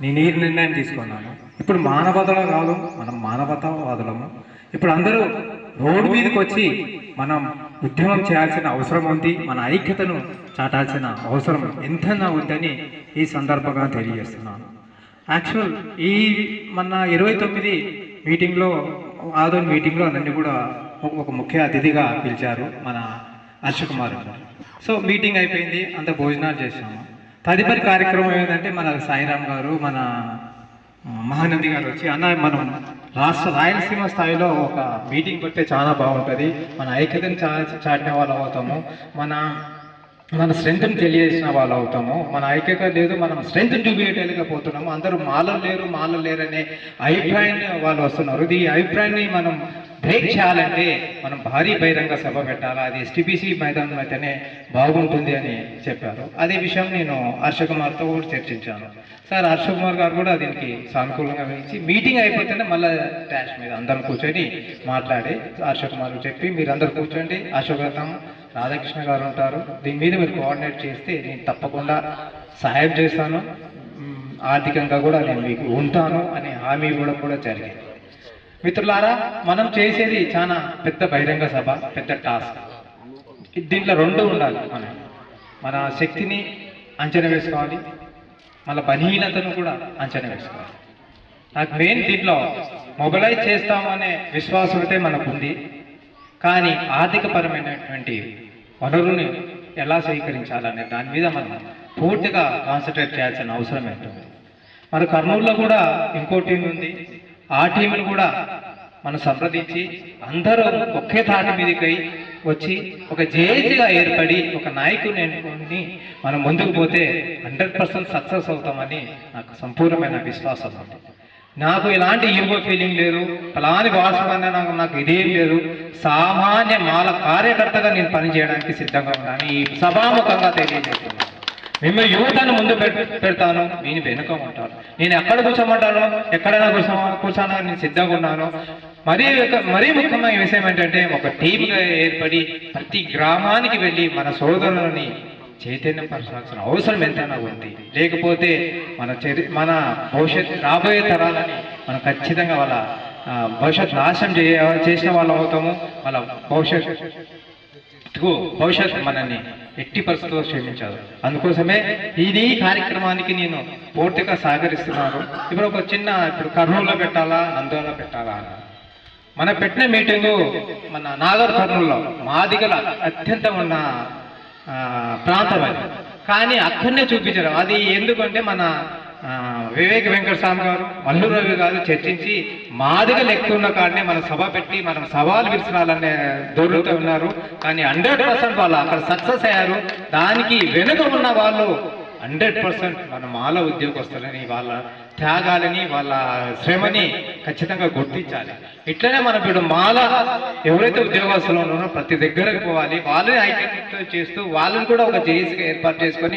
నేను నీరు నిర్ణయం తీసుకున్నాను. ఇప్పుడు మానవతలో కాదు మనం మానవతావాదులము. ఇప్పుడు అందరూ రోడ్డు మీదకి వచ్చి మనం ఉద్యమం చేయాల్సిన అవసరం ఉంది మన ఐక్యతను చాటాల్సిన అవసరం ఎంతైనా ఉందని ఈ సందర్భంగా తెలియజేస్తున్నాను. యాక్చువల్ ఈ మన ఇరవై తొమ్మిది మీటింగ్లో ఆదోన్ మీటింగ్లో నన్ను కూడా ఒక- ముఖ్య అతిథిగా పిలిచారు మన హర్ష కుమార్ గారు. సో మీటింగ్ అయిపోయింది అంత భోజనాలు చేసాము తదుపరి కార్యక్రమం ఏంటంటే మన సాయిరామ్ గారు మన మహానంది గారు వచ్చి అన్న మనం రాష్ట్ర రాయలసీమ స్థాయిలో ఒక మీటింగ్ పెడితే చాలా బాగుంటుంది. మన ఐక్యతను చా చాటిన వాళ్ళు అవుతాము. మన మన స్ట్రెంగ్త్ని తెలియజేసిన వాళ్ళు అవుతాము. మన ఐక్యత లేదు మనం స్ట్రెంగ్త్ పోతున్నాము. అందరూ మాలలు లేరు మాలలు లేరు అనే అభిప్రాయాన్ని వాళ్ళు వస్తున్నారు. ఈ అభిప్రాయాన్ని మనం బ్రేక్ చేయాలంటే మనం భారీ బహిరంగ సభ పెట్టాలా? అది ఎస్టీపీసీ మైదానం అయితేనే బాగుంటుంది అని చెప్పారు. అదే విషయం నేను హర్ష కుమార్తో కూడా చర్చించాను. సార్ హర్ష కుమార్ గారు కూడా దీనికి సానుకూలంగా వేయించి మీటింగ్ అయిపోతేనే మళ్ళీ ట్యాష్ మీద అందరం కూర్చొని మాట్లాడి హర్ష కుమార్ చెప్పి మీరు కూర్చోండి. అశోకతం రాధాకృష్ణ గారు ఉంటారు. దీని మీద మీరు కోఆర్డినేట్ చేస్తే నేను తప్పకుండా సహాయం చేస్తాను. ఆర్థికంగా కూడా నేను మీకు ఉంటాను అనే హామీ ఇవ్వడం కూడా జరిగింది. మిత్రులారా మనం చేసేది చాలా పెద్ద బహిరంగ సభ పెద్ద టాస్క్. దీంట్లో రెండు ఉండాలి మనం. మన శక్తిని అంచనా వేసుకోవాలి. మన బలహీనతను కూడా అంచనా వేసుకోవాలి. నాకు మెయిన్ దీంట్లో మొబలైజ్ చేస్తామనే విశ్వాసం అయితే మనకు ఉంది. కానీ ఆర్థికపరమైనటువంటి వనరుని ఎలా స్వీకరించాలనే దాని మీద మనం పూర్తిగా కాన్సన్ట్రేట్ చేయాల్సిన అవసరం ఏంటంటే మన కర్నూలులో కూడా ఇంకో టీం ఉంది. ఆ టీంను కూడా మనం సంప్రదించి అందరూ ఒకే తాటి మీదకై వచ్చి ఒక జేఏసీగా ఏర్పడి ఒక నాయకుని అనుకుని మనం ముందుకు పోతే హండ్రెడ్ పర్సెంట్ సక్సెస్ అవుతామని నాకు సంపూర్ణమైన విశ్వాసం ఉంది. నాకు ఎలాంటి ఈగో ఫీలింగ్ లేదు. ఫలాని భాషమన్నా నాకు నాకు ఇదేం లేదు. సామాన్య మాల కార్యకర్తగా నేను పనిచేయడానికి సిద్ధంగా ఉన్నాను. ఈ సభాముఖంగా తెలియజేస్తాను మేము యువతను ముందు పెడతాను. నేను వెనుక ఉంటాను. నేను ఎక్కడ కూర్చోమంటాను? ఎక్కడైనా కూర్చో కూర్చోనా నేను సిద్ధంగా ఉన్నాను. మరీ యొక్క మరీ ముఖ్యమైన విషయం ఏంటంటే ఒక టీమ్గా ఏర్పడి ప్రతి గ్రామానికి వెళ్ళి మన సోదరులని చైతన్యం పరచాల్సిన అవసరం ఎంతైనా ఉంది. లేకపోతే మన చరి మన భవిష్యత్ రాబోయే తరాలని మనం ఖచ్చితంగా వాళ్ళ భవిష్యత్ నాశనం చేయ చేసిన వాళ్ళు అవుతాము. వాళ్ళ భవిష్యత్ భవిష్యత్తు మనల్ని ఎట్టి పరిస్థితుల్లో క్షమించారు అందుకోసమే ఇది కార్యక్రమానికి నేను పూర్తిగా సహకరిస్తున్నాను. ఇప్పుడు ఒక చిన్న ఇప్పుడు కర్నూలులో పెట్టాలా నంద్యాలలో పెట్టాలా అని. మన పెట్టిన మీటింగు మన నాగర్ కర్నూలులో మాదిగల అత్యంత ఉన్న ప్రాంతం అది కానీ అక్కడనే చూపించారు. అది ఎందుకంటే మన వివేక్ వెంకట స్వామి గారు మల్లు రవి గారు చర్చించి మాదిగా లెక్క ఉన్న కాడనే మన సభ పెట్టి మనం సవాల్ విరిచినాలనే దూరంతో ఉన్నారు. కానీ హండ్రెడ్ పర్సెంట్ వాళ్ళు అక్కడ సక్సెస్ అయ్యారు. దానికి వెనుక ఉన్న వాళ్ళు హండ్రెడ్ పర్సెంట్ మన మాల ఉద్యోగస్తులని వాళ్ళ త్యాగాలని వాళ్ళ శ్రమని ఖచ్చితంగా గుర్తించాలి. ఇట్లనే మనం ఇప్పుడు మాల ఎవరైతే ఉద్యోగస్తులు ఉన్నారో ప్రతి దగ్గరకు పోవాలి. వాళ్ళని ఐక్యత చేస్తూ వాళ్ళని కూడా ఒక జేసీగా ఏర్పాటు చేసుకొని